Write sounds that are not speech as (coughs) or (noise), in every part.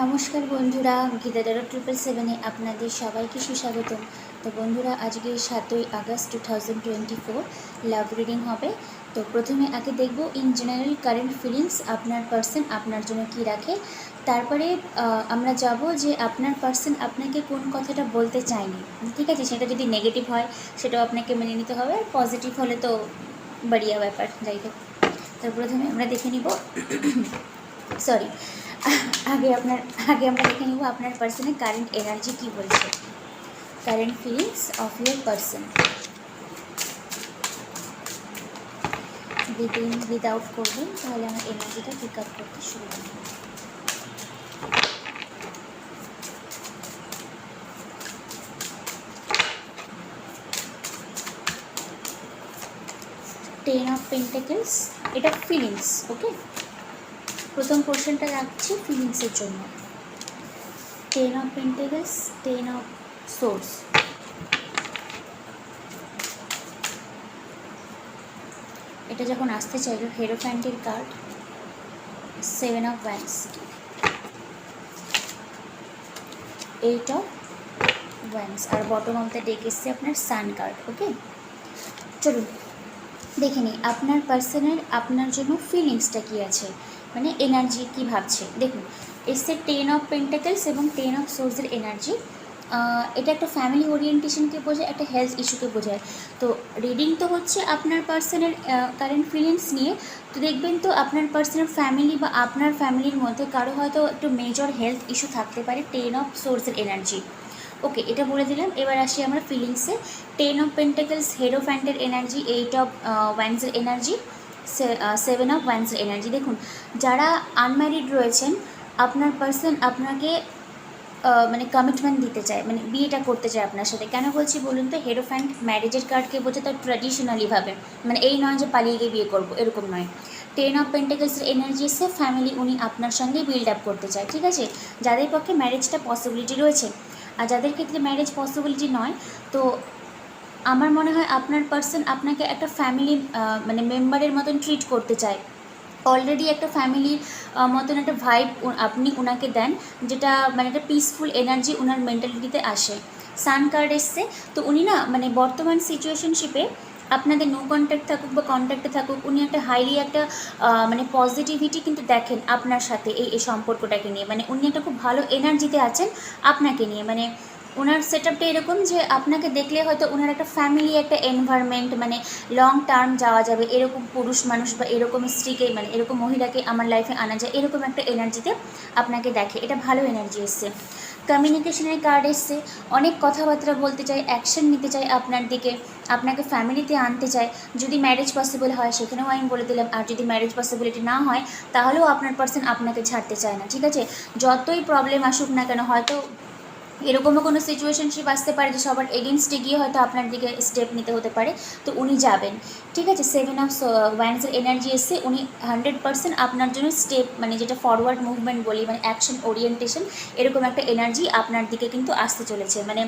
নমস্কার বন্ধুরা, গীতা গীতাদারো ট্রিপল সেভেনে আপনাদের সবাইকে সুস্বাগতম। তো বন্ধুরা, আজকে সাতই August two thousand twenty four love reading হবে। তো প্রথমে আগে দেখব ইন জেনারেল কারেন্ট ফিলিংস আপনার পার্সন আপনার জন্য কি রাখে। তারপরে আমরা যাব যে আপনার পার্সন আপনাকে কোন কথাটা বলতে চায়নি। ঠিক আছে? সেটা যদি নেগেটিভ হয়, সেটাও আপনাকে মেনে নিতে হবে। আর পজিটিভ হলে তো বাড়িয়া ব্যাপার, যাই হোক। তো প্রথমে আমরা দেখে নিব। (coughs) সরি আগে আপনার, আগে আমরা দেখে নিব আপনার পার্সনে কারেন্ট এনার্জি কি বলছে। Current feelings of your person within without করবেন, তাহলে আমার এনার্জিটা পিক আপ করতে শুরু করবে। টেন অফ পেন্টাকেলস এটা ফিলিংস ওকে প্রথম পোর্শনটা রাখছি ফিলিংসের জন্য। Ten of pentacles ten of swords এটা যখন আসতে চাইলো হেরোফ্যান্টের card seven of wands eight of wands R bottom of the deck এসছে আপনার সান কার্ড ওকে চলুন, দেখে নিই, আপনার পার্সনের আপনার জন্য ফিলিংসটা কী আছে? মানে এনার্জি কী ভাবছে? দেখুন এসছে টেন অফ পেন্টাকেলস এবং টেন অফ সোর্সের এনার্জি এটা একটা ফ্যামিলি ওরিয়েন্টেশনকে বোঝায়, একটা হেলথ ইস্যুকে বোঝায়। তো রিডিং তো হচ্ছে আপনার পার্সনের কারেন্ট ফিলিংস নিয়ে। তো দেখবেন তো আপনার পার্সনের ফ্যামিলি বা আপনার ফ্যামিলির মধ্যে কারও হয়তো একটু মেজর হেলথ ইস্যু থাকতে পারে টেন অফ সোর্সের এনার্জি ওকে, এটা বলে দিলাম। এবার আসি আমরা ফিলিংসে টেন অফ পেন্টাকেলস অ্যান্ডের এনার্জি এইট অফ ওয়ান্সের এনার্জি সেভেন অফ ওয়ান্সের এনার্জি দেখুন, যারা আনম্যারিড রয়েছেন, আপনার পার্সন আপনাকে মানে কমিটমেন্ট দিতে চায় মানে বিয়েটা করতে চায় আপনার সাথে। কেন বলছি বলুন তো? অ্যান্ড ম্যারেজের কার্ডকে বোঝে তার ট্র্যাডিশনালিভাবে মানে এই নয় যে পালিয়ে গিয়ে বিয়ে করব, এরকম নয়। টেন অফ পেন্টাকেলসের এনার্জি এসে ফ্যামিলি উনি আপনার সঙ্গে বিল্ড আপ করতে চায়, ঠিক আছে? যাদের পক্ষে ম্যারেজটা পসিবিলিটি রয়েছে। আর যাদের ক্ষেত্রে ম্যারেজ পসিবিলিটি নয়, তো আমার মনে হয় আপনার পার্সন আপনাকে একটা ফ্যামিলি মানে মেম্বারের মতন ট্রিট করতে চায়। অলরেডি একটা ফ্যামিলির মতন একটা ভাইব আপনি ওনাকে দেন, যেটা মানে একটা পিসফুল এনার্জি ওনার মেন্টালিটিতে আসে। সান কার্ড এসছে, তো উনি না মানে বর্তমান সিচুয়েশনশিপে আপনাদের নো কন্ট্যাক্ট থাকুক বা কন্ট্যাক্টে থাকুক, উনি একটা হাইলি একটা মানে পজিটিভিটি কিন্তু দেখেন আপনার সাথে এই এই সম্পর্কটাকে নিয়ে। মানে উনি একটা খুব ভালো এনার্জিতে আছেন আপনাকে নিয়ে। মানে ওনার সেট আপটা এরকম যে আপনাকে দেখলে হয়তো ওনার একটা ফ্যামিলি একটা এনভায়রনমেন্ট মানে লং টার্ম যাওয়া যাবে, এরকম পুরুষ মানুষ বা এরকম স্ত্রীকে মানে এরকম মহিলাকে আমার লাইফে আনা যায়, এরকম একটা এনার্জিতে আপনাকে দেখে। এটা ভালো এনার্জি এসছে। কমিউনিকেশনের কার্ড এসছে। অনেক কথাবার্তা বলতে চাই অ্যাকশন নিতে চাই আপনার দিকে, আপনাকে ফ্যামিলিতে আনতে চায় যদি ম্যারেজ পসিবল হয়, সেখানেও আমি বলে দিলাম, আর যদি ম্যারেজ পসিবিলিটি না হয়, তাহলেও আপনার পার্সন আপনাকে ছাড়তে চায় না, ঠিক আছে? যতই প্রবলেম আসুক না কেন, হয়তো এরকমও কোনো সিচুয়েশনশিপ আসতে পারে যে সবার এগেনস্টে গিয়ে হয়তো আপনার দিকে স্টেপ নিতে হতে পারে। তো উনি যাবেন, ঠিক আছে? সেভেন অফ ওয়ান্সের এনার্জি এসে উনি হান্ড্রেড পার্সেন্ট আপনার জন্য স্টেপ মানে যেটা ফরওয়ার্ড মুভমেন্ট বলি মানে অ্যাকশন ওরিয়েন্টেশন এরকম একটা এনার্জি আপনার দিকে কিন্তু আসতে চলেছে। মানে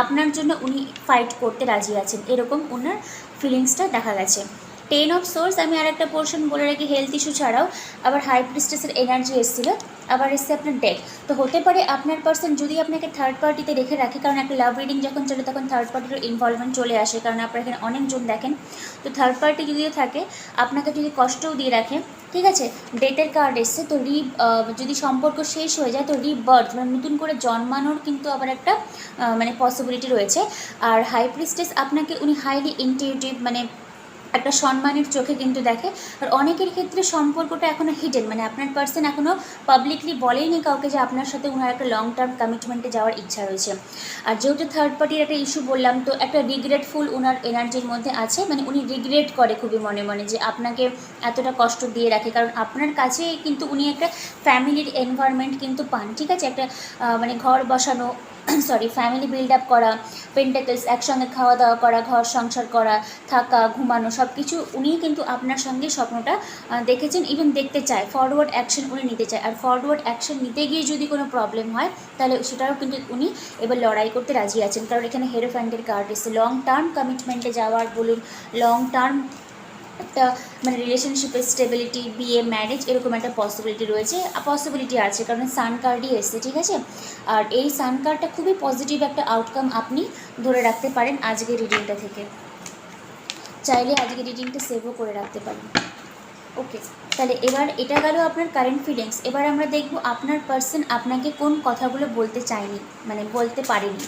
আপনার জন্য উনি ফাইট করতে রাজি আছেন। এরকম ওনার ফিলিংসটা দেখা গেছে। টেন অফ সোর্স আমি আর একটা পোর্শন বলে রাখি হেলথ ইস্যু ছাড়াও। আবার হাই প্রিস্টেসের এনার্জি এসেছিল। আবার এসছে আপনার ডেক তো হতে পারে আপনার পার্সন যদি আপনাকে থার্ড পার্টিতে রেখে রাখে, কারণ একটা লাভ রিডিং যখন চলে, তখন থার্ড পার্টিরও ইনভলভমেন্ট চলে আসে, কারণ আপনার এখানে অনেকজন দেখেন। তো থার্ড পার্টি যদিও থাকে, আপনাকে যদি কষ্টও দিয়ে রাখে, ঠিক আছে? ডেটের কার্ড এসছে, তো রি যদি সম্পর্ক শেষ হয়ে যায়, তো রিবার্থ মানে নতুন করে জন্মানোর কিন্তু আবার একটা মানে পসিবিলিটি রয়েছে। আর হাই প্রিস্টেস আপনাকে, উনি হাইলি ইনটিউটিভ মানে একটা সম্মানের চোখে কিন্তু দেখে। আর অনেকের ক্ষেত্রে সম্পর্কটা এখনও হিডেন মানে আপনার পার্সন এখনও পাবলিকলি বলেইনি কাউকে যে আপনার সাথে ওনার একটা লং টার্ম কমিটমেন্টে যাওয়ার ইচ্ছা রয়েছে। আর যেহেতু থার্ড পার্টির একটা ইস্যু বললাম, তো একটা রিগ্রেটফুল ওনার এনার্জির মধ্যে আছে মানে উনি রিগ্রেট করে খুবই মনে মনে যে আপনাকে এতটা কষ্ট দিয়ে রাখে। কারণ আপনার কাছে কিন্তু উনি একটা ফ্যামিলির এনভায়রনমেন্ট কিন্তু পান, ঠিক আছে? একটা মানে ঘর বসানো সরি ফ্যামিলি বিল্ড আপ করা পেন্টাকেলস একসঙ্গে খাওয়া দাওয়া করা, ঘর সংসার করা, থাকা, ঘুমানো সব কিছু উনিই কিন্তু আপনার সঙ্গে স্বপ্নটা দেখেছেন ইভেন দেখতে চায়। ফরওয়ার্ড অ্যাকশন উনি নিতে চায়। আর ফরওয়ার্ড অ্যাকশন নিতে গিয়ে যদি কোনো প্রবলেম হয়, তাহলে সেটাও কিন্তু উনি এবার লড়াই করতে রাজি আছেন। কারণ এখানে হেরোফ্যান্ডের কার্ড এসে লং টার্ম কমিটমেন্টে যাওয়ার বলুন লং টার্ম একটা মানে রিলেশনশিপের স্টেবিলিটি বিয়ে ম্যারেজ এরকম একটা পসিবিলিটি রয়েছে। পসিবিলিটি আছে, কারণ সান কার্ডই এসছে, ঠিক আছে? আর এই সান কার্ডটা খুবই পজিটিভ একটা আউটকাম আপনি ধরে রাখতে পারেন আজকের রিডিংটা থেকে। চাইলে আজকে রিডিংটা সেভও করে রাখতে পারেন। ওকে তাহলে এবার এটা গেল আপনার কারেন্ট ফিলিংস এবার আমরা দেখব আপনার পার্সন আপনাকে কোন কথাগুলো বলতে চায়নি মানে বলতে পারেনি।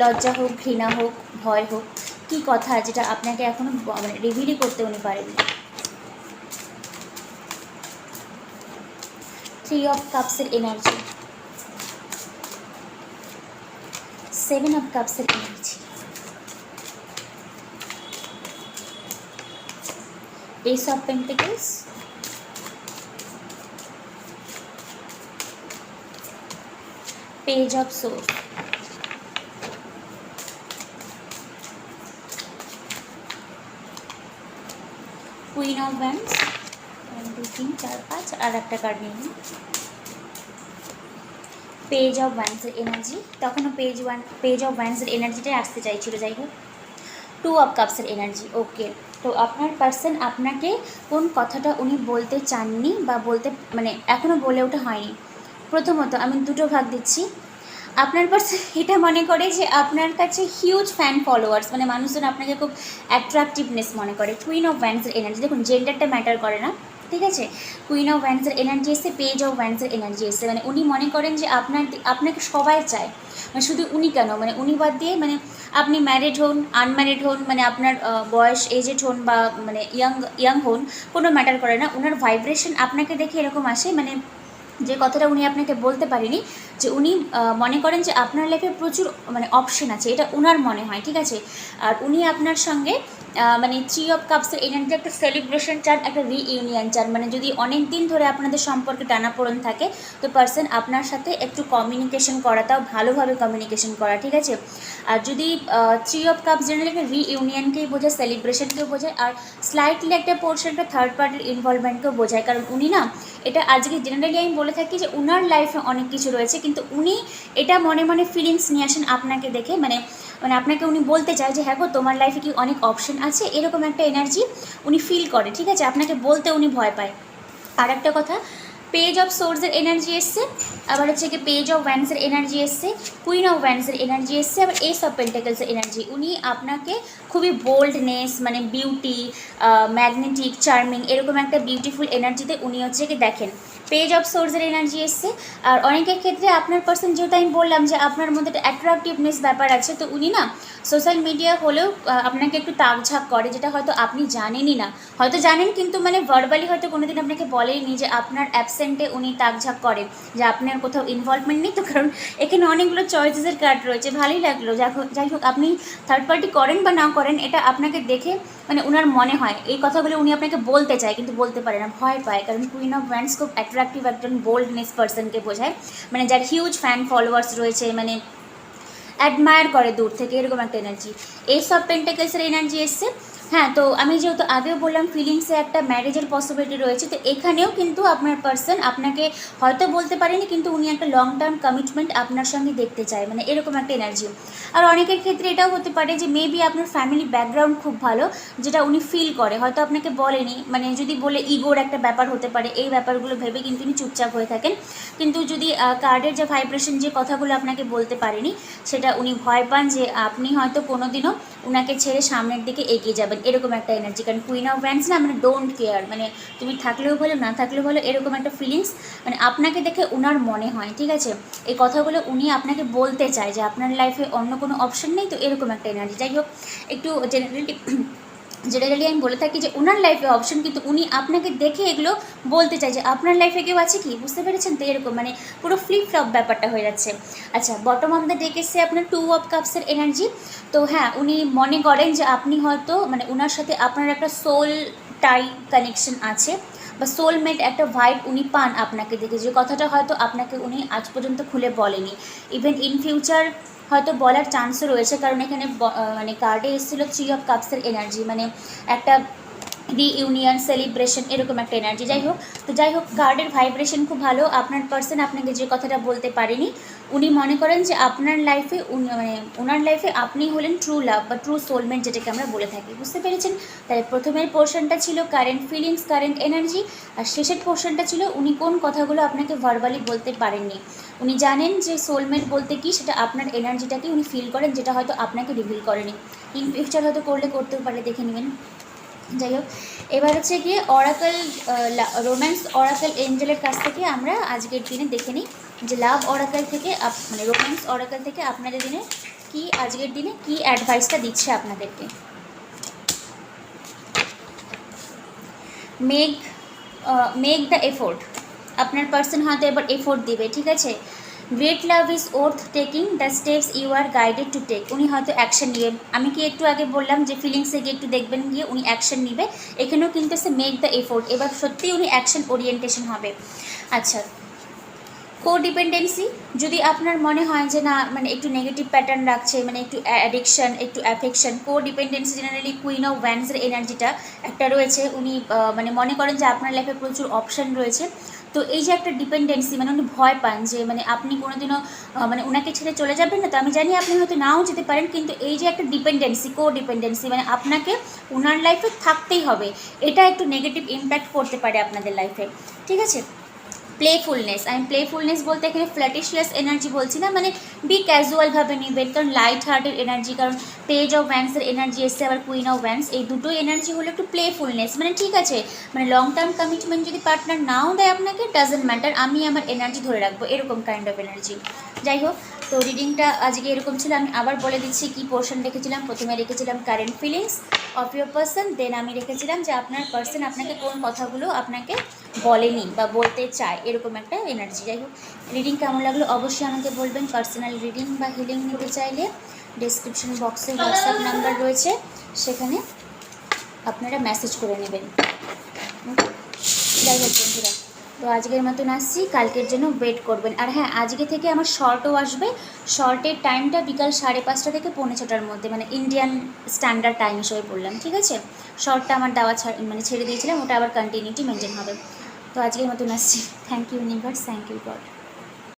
লজ্জা হোক, ঘৃণা হোক, ভয় হোক কী কথা যেটা আপনাকে এখনও মানে রিভিলই করতে উনি পারেননি? থ্রি অফ কাপসের energy seven of কাপসের energy Ace of Pentacles, Page of Swords, Wands, one দুই তিন চার পাঁচ আর একটা কার্ড নিয়ে নিন পেজ অফ ওয়ান্সের এনার্জি তখনও পেজ ওয়ান পেজ অফ ওয়ান্সের এনার্জিটাই আসতে চাইছিল যাই হোক। টু অফ কাপসের এনার্জি ওকে তো আপনার পার্সন আপনাকে কোন কথাটা উনি বলতে চাননি বা বলতে মানে এখনও বলে ওঠা হয়নি। প্রথমত আমি দুটো ভাগ দিচ্ছি। আপনার পার্সন এটা মনে করে যে আপনার কাছে হিউজ ফ্যান ফলোয়ার্স মানে মানুষজন আপনাকে খুব অ্যাট্রাকটিভনেস মনে করে। কুইন অফ ভ্যান্সের এনার্জি দেখুন জেন্ডারটা ম্যাটার করে না, ঠিক আছে? কুইন অফ ভ্যান্সের এনার্জি এসে পেজ অফ ভ্যান্সের এনার্জি এসে মানে উনি মনে করেন যে আপনার আপনাকে সবাই চায়। মানে শুধু উনি কেন? মানে উনি বাদ দিয়ে মানে আপনি ম্যারিড হন আনম্যারিড হন মানে আপনার বয়স এজেড হন বা মানে ইয়াং ইয়াং হন, কোনো ম্যাটার করে না। ওনার ভাইব্রেশন আপনাকে দেখে এরকম আসে মানে যে কথাটা উনি আপনাকে বলতে পারেনি, যে উনি মনে করেন যে আপনার লাইফে প্রচুর মানে অপশন আছে, এটা ওনার মনে হয়, ঠিক আছে? আর উনি আপনার সঙ্গে মানে থ্রি অফ কাপসের এনার্জি একটা সেলিব্রেশন চান, একটা রিইউনিয়ন চান। মানে যদি অনেক দিন ধরে আপনাদের সম্পর্কে টানাপোড়েন থাকে, তো পার্সন আপনার সাথে একটু কমিউনিকেশন করাটাও, ভালোভাবে কমিউনিকেশন করা, ঠিক আছে? আর যদি থ্রি অফ কাপস জেনারেলি একটা রিইউনিয়নকেই বোঝায় সেলিব্রেশনকেও বোঝায়, আর স্লাইটলি একটা পোর্শনটা থার্ড পার্টির ইনভলভমেন্টকেও বোঝায়। কারণ উনি না, এটা আজকে জেনারেলি আমি বলে থাকি যে উনার লাইফে অনেক কিছু রয়েছে, কিন্তু উনি এটা মনে মনে ফিলিংস নিয়ে আসেন আপনাকে দেখে। মানে মানে আপনাকে উনি বলতে চায় যে হ্যাঁ গো, তোমার লাইফে কি অনেক অপশন আছে? এরকম একটা এনার্জি উনি ফিল করে, ঠিক আছে? আপনাকে বলতে উনি ভয় পায়। আর একটা কথা পেজ অফ সোর্সের এনার্জি এসছে, আবার হচ্ছে কি পেজ অফ ওয়ান্সের এনার্জি এসছে কুইন অফ ওয়ান্সের এনার্জি এসছে, আবার এস অফ পেন্টাকেলসের এনার্জি উনি আপনাকে খুবই বোল্ডনেস মানে বিউটি ম্যাগনেটিক চার্মিং এরকম একটা বিউটিফুল এনার্জিতে উনি হচ্ছে কি দেখেন। পেজ অফ সোর্সের এনার্জি এসছে। আর অনেকের ক্ষেত্রে আপনার পার্সন যেহেতু আমি বললাম যে আপনার মধ্যে একটা অ্যাট্রাকটিভনেস ব্যাপার আছে, তো উনি না সোশ্যাল মিডিয়া হলেও আপনাকে একটু তাকঝাক করে, যেটা হয়তো আপনি জানেনই না। হয়তো জানেন, কিন্তু মানে ভার্বালি হয়তো কোনোদিন আপনাকে বলেনি যে আপনার অ্যাবসেন্টে উনি তাকঝাক করে, যে আপনার কোথাও ইনভলভমেন্ট নেই। তো কারণ এখানে অনেকগুলো চয়েসেসের কার্ড রয়েছে, ভালোই লাগল। যাই হোক- আপনি থার্ড পার্টি করেন বা না করেন, এটা আপনাকে দেখে মানে ওনার মনে হয়। এই কথাগুলো উনি আপনাকে বলতে চায়, কিন্তু বলতে পারে না, ভয় পায়। কারণ কুইন অফ ব্র্যান্ডস খুব অ্যাট্রাকটিভ একজন বোল্ডনেস পার্সনকে বোঝায়। মানে যার হিউজ ফ্যান ফলোয়ার্স রয়েছে মানে অ্যাডমায়ার করে দূর থেকে, এরকম একটা এনার্জি এই সব পেন্টেকেসের এনার্জি এসছে। হ্যাঁ তো আমি যেহেতু আগেও বললাম ফিলিংসে একটা ম্যারেজের পসিবিলিটি রয়েছে, তো এখানেও কিন্তু আপনার পার্সন আপনাকে হয়তো বলতে পারেনি, কিন্তু উনি একটা লং টার্ম কমিটমেন্ট আপনার সঙ্গে দেখতে চায় মানে এরকম একটা এনার্জি আর অনেকের ক্ষেত্রে এটাও হতে পারে যে মেবি আপনার ফ্যামিলি ব্যাকগ্রাউন্ড খুব ভালো, যেটা উনি ফিল করে, হয়তো আপনাকে বলেনি মানে যদি বলে ইগোর একটা ব্যাপার হতে পারে, এই ব্যাপারগুলো ভেবে কিন্তু উনি চুপচাপ হয়ে থাকেন। কিন্তু যদি কার্ডের যে ভাইব্রেশন যে কথাগুলো আপনাকে বলতে পারেনি, সেটা উনি ভয় পান যে আপনি হয়তো কোনোদিনও উনাকে ছেড়ে সামনের দিকে এগিয়ে যাবেন। এরকম একটা এনার্জি কারণ কুইন অফ ব্যান্ডস না মানে ডোন্ট কেয়ার মানে তুমি থাকলেও ভালো না থাকলেও ভালো এরকম একটা ফিলিংস মানে আপনাকে দেখে ওনার মনে হয়, ঠিক আছে? এই কথাগুলো উনি আপনাকে বলতে চায় যে আপনার লাইফে অন্য কোনো অপশন নেই, তো এরকম একটা এনার্জি যাই হোক, একটু জেনারেলি জেনারেলি আমি বলে থাকি যে ওনার লাইফে অপশন কিন্তু উনি আপনাকে দেখে এগুলো বলতে চাই যে আপনার লাইফে কেউ আছে কি? বুঝতে পেরেছেন? তো এরকম মানে পুরো ফ্লিপ ফ্লপ ব্যাপারটা হয়ে যাচ্ছে। আচ্ছা বটম অফ দ্য ডেক এসছে আপনার টু অফ কাপসের এনার্জি তো হ্যাঁ উনি মনে করেন যে আপনি হয়তো মানে ওনার সাথে আপনার একটা সোল টাই কানেকশন আছে বা সোলমেট একটা ভাইব উনি পান আপনাকে দেখে। যে কথাটা হয়তো আপনাকে উনি আজ পর্যন্ত খুলে বলেনি। ইভেন ইন ফিউচার হয়তো বলার চান্সও রয়েছে, কারণ এখানে মানে কার্ডে এসেছিল থ্রি অফ কাপসের এনার্জি মানে একটা রিইউনিয়ন সেলিব্রেশন এরকম একটা এনার্জি যাই হোক, তো যাই হোক কার্ডের ভাইব্রেশন খুব ভালো। আপনার পার্সন আপনাকে যে কথাটা বলতে পারেনি উনি মনে করেন যে আপনার লাইফে মানে ওনার লাইফে আপনি হলেন ট্রু লাভ বা ট্রু সোলমেন্ট যেটাকে আমরা বলে থাকি। বুঝতে পেরেছেন? তাহলে প্রথমের পোর্শনটা ছিল কারেন্ট ফিলিংস কারেন্ট এনার্জি আর শেষের পোর্শনটা ছিল উনি কোন কথাগুলো আপনাকে ভার্বালি বলতে পারেননি। উনি জানেন যে সোলমেট বলতে কি, সেটা আপনার এনার্জিটাকে উনি ফিল করেন, যেটা হয়তো আপনাকে রিভিল করেনি। ইন ফিউচার হয়তো করলে করতেও পারে, দেখে নেবেন। যাই হোক, এবার হচ্ছে গিয়ে অরাকেল রোম্যান্স অরাকেল এঞ্জেলের কাছ থেকে আমরা আজকের দিনে দেখে নিই। যে লাভ অরাকেল থেকে মানে রোম্যান্স অরাকেল থেকে আপনাদের দিনে কি আজকের দিনে কি অ্যাডভাইসটা দিচ্ছে আপনাদেরকে? মেক মেক দ্য এফোর্ট আপনার পার্সন হয়তো এবার এফোর্ট দিবে, ঠিক আছে? Great love is worth taking the steps you are guided to take উনি হয়তো অ্যাকশন নিবে। আমি কি একটু আগে বললাম যে ফিলিংসে গিয়ে একটু দেখবেন গিয়ে উনি অ্যাকশন নিবে। এখানেও কিন্তু সে মেক দ্য এফোর্ট এবার সত্যিই উনি অ্যাকশন ওরিয়েন্টেশন হবে। আচ্ছা কো ডিপেন্ডেন্সি যদি আপনার মনে হয় যে না মানে একটু নেগেটিভ প্যাটার্ন রাখছে মানে একটু অ্যাডিকশান একটু affection codependency generally queen of ভ্যান্সের এনার্জিটা একটা রয়েছে। উনি মানে মনে করেন যে আপনার লাইফে প্রচুর অপশন রয়েছে। তো এই যে একটা ডিপেন্ডেন্সি মানে উনি ভয় পান যে মানে আপনি কোনোদিনও মানে ওনাকে ছেড়ে চলে যাবেন না, তো আমি জানি আপনি হয়তো নাও যেতে পারেন, কিন্তু এই যে একটা ডিপেন্ডেন্সি কো ডিপেন্ডেন্সি মানে আপনাকে ওনার লাইফে থাকতেই হবে, এটা একটু নেগেটিভ ইম্প্যাক্ট করতে পারে আপনাদের লাইফে ঠিক আছে? প্লেফুলনেস আমি প্লেফুলনেস বলতে এখানে ফ্ল্যাটিশিয়াস এনার্জি বলছি না মানে বি ক্যাজুয়ালভাবে নেবেন কারণ লাইট হার্টের এনার্জি কারণ পেজ অফ ভ্যান্সের এনার্জি এসছে, আবার কুইন অফ ভ্যান্স এই দুটো এনার্জি হলো একটু প্লেফুলনেস মানে ঠিক আছে মানে লং টার্ম কমিটমেন্ট যদি পার্টনার নাও দেয় আপনাকে ডাজেন্ট ম্যাটার আমি আমার এনার্জি ধরে রাখব, এরকম কাইন্ড অফ এনার্জি যাই হোক, তো রিডিংটা আজকে এরকম ছিল, আমি আবার বলে দিচ্ছি কি পোর্শন রেখেছিলাম। প্রথমে রেখেছিলাম current feelings of your person then আমি রেখেছিলাম যে আপনার পার্সন আপনাকে কোন কথাগুলো আপনাকে বলেনি বা বলতে চায়। এরকম একটা এনার্জি যাই হোক রিডিং কেমন লাগল অবশ্যই আমাকে বলবেন। পার্সোনাল রিডিং বা হিলিং নিতে চাইলে ডিসক্রিপশন বক্সে হোয়াটসঅ্যাপ নাম্বার রয়েছে। সেখানে আপনারা মেসেজ করে নেবেন। যাই হোক বন্ধুরা, তো আজকের মতন আসছি। কালকের জন্য ওয়েট করবেন। আর হ্যাঁ আজকে থেকে আমার শর্টও আসবে। শর্টের টাইমটা বিকাল সাড়ে পাঁচটা থেকে পৌনে ছটার মধ্যে মানে ইন্ডিয়ান স্ট্যান্ডার্ড টাইম হিসেবে বললাম ঠিক আছে? শর্টটা আমার দেওয়া মানে ছেড়ে দিয়েছিলাম, ওটা আবার কন্টিনিউটি মেনটেন হবে। তো আজকের মতন আসছি। Thank you universe thank you God